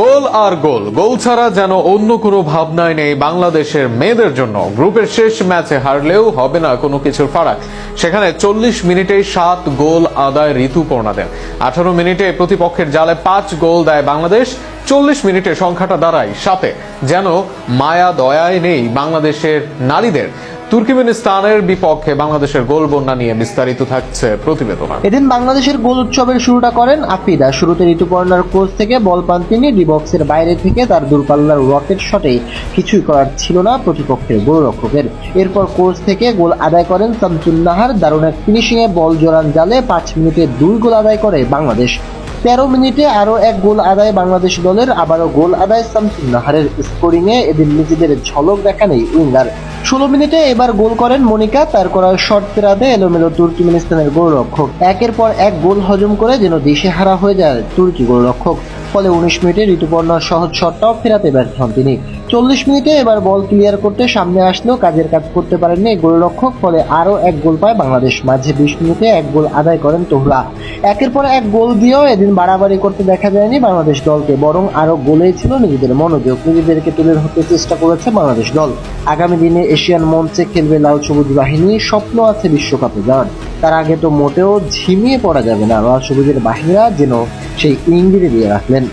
গোল আর গোল। গোল ছাড়া যেন অন্য কোনো ভাবনায় নেই বাংলাদেশের মেয়েদের জন্য। গ্রুপের শেষ ম্যাচে হারলেও হবে না কোনো কিছুর ফারাক। সেখানে চল্লিশ মিনিটে সাত গোল আদায় ঋতুপর্ণাদের আঠারো মিনিটে প্রতিপক্ষের জালে পাঁচ গোল দেয় বাংলাদেশ। চল্লিশ মিনিটে সংখ্যাটা দাঁড়ায় সাথে যেন মায়া দয়ায় নেই বাংলাদেশের নারীদের। তুর্কিমেনিস্তানের বিপক্ষে বাংলাদেশের গোল বন্যা নিয়ে বিস্তারিত থাকছে প্রতিবেদনা। এদিন বাংলাদেশের গোল উৎসবের শুরুটা করেন আফিদা। শুরুতে ঋতুপর্ণার কোচ থেকে বল পান তিনি। ডিবক্সের বাইরে থেকে তার দূরপাল্লার রকেট শটে কিছুই করার ছিল না প্রতিপক্ষের গোলরক্ষকের। এরপর কোচ থেকে গোল আদায় করেন শামসুন দারুণ এক ফিনিশিংয়ে বল জোরান জালে পাঁচ মিনিটে দুই গোল আদায় করে বাংলাদেশ। তেরো মিনিটে আরও এক গোল আদায় বাংলাদেশ দলের। আবারও গোল আদায় শামসুন নাহারের স্কোরিংয়ে এদিন নিজেদের ঝলক দেখান এই উইঙ্গার। ষোলো মিনিটে এবার গোল করেন মনিকা, তার করা শট ফেরাতে এলোমেলো তুর্কিমিনিস্তানের গোলরক্ষক। একের পর এক গোল হজম করে যেন দেশে হারা হয়ে যায় তুর্কি গোলরক্ষক। ফলে উনিশ মিনিটে ঋতুপর্ণার সহজ শটটাও ফেরাতে ব্যর্থ হন তিনি। চল্লিশ মিনিটে এবার বল ক্লিয়ার করতে সামনে আসলেও কাজের কাজ করতে পারেননি গোলরক্ষক, ফলে আরও এক গোল পায় বাংলাদেশ। মাঝে বিশ মিনিটে এক গোল আদায় করেন তোহরা। একের পর এক গোল দিয়েও এদিন বাড়াবাড়ি করতে দেখা যায়নি বাংলাদেশ দলকে, বরং আরও গোলেই ছিল নিজেদের মনোযোগ। নিজেদেরকে তুলে ধরতে চেষ্টা করেছে বাংলাদেশ দল। আগামী দিনে এশিয়ান মঞ্চে খেলবে লাল সবুজ বাহিনী, স্বপ্ন আছে বিশ্বকাপে যাওয়ার। তার আগে তো মোটেও ঝিমিয়ে পড়া যাবে না। লাল সবুজের বাহিনীরা যেন সেই ইঙ্গিতে দিয়ে রাখলেন।